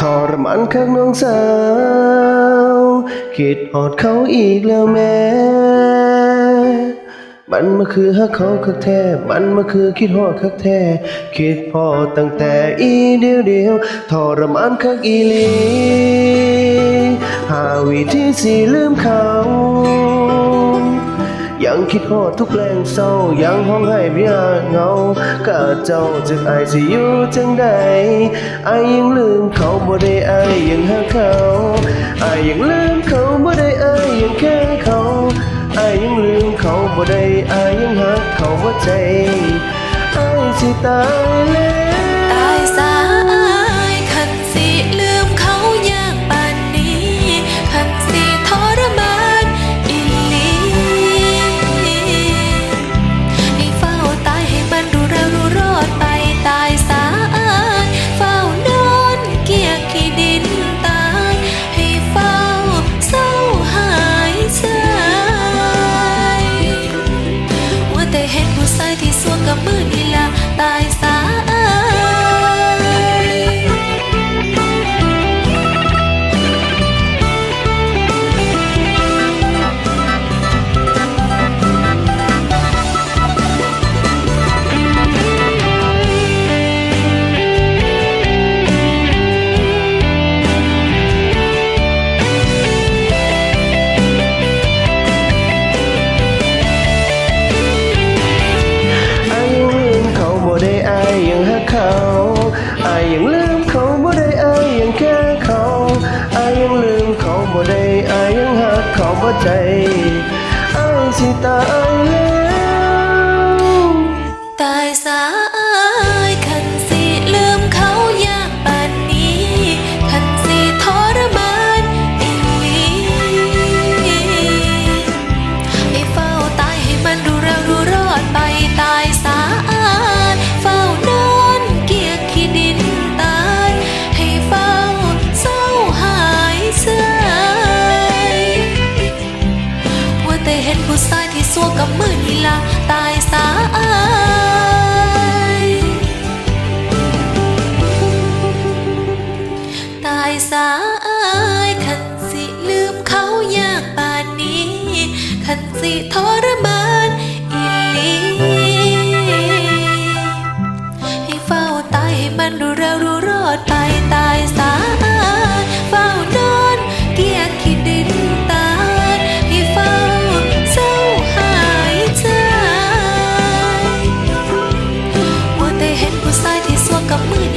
ทรมานคักน้องสาว คิดหอดเขาอีกแล้วแม่มันมาคือฮักเขาคักแท้ มันมาคือคิดฮอดคักแท้ คิดพอตั้งแต่อีเดียวเดียวทรมานคักอีลีหาวิธีสิลืมเขา ยังคิดฮอดทุกแรงเศร้ายังห้องให้พี่อาเหงากะเจ้าจึงอายสิอยู่จังใดอายยังลืมเขาบ่ได้อายยังหาเขาอายยังลืมเขาบ่ได้อายยังแค่เขาอายยังลืมเขาบ่ได้อายยังหักเขาบ่ใจอายสิตายแล้ว เขาบ่ใจอ้ายสิตายแล้ว ตายสา สิทรมานอีหลีให้เฝ้าตายให้มันรู้เร็วรู้รอดไปตายสาเฝ้านอนเกียกขี้ดินตายให้เฝ้าเศร้าหายใจว่าแต่เห็นผู้ชายที่สวงกับมือ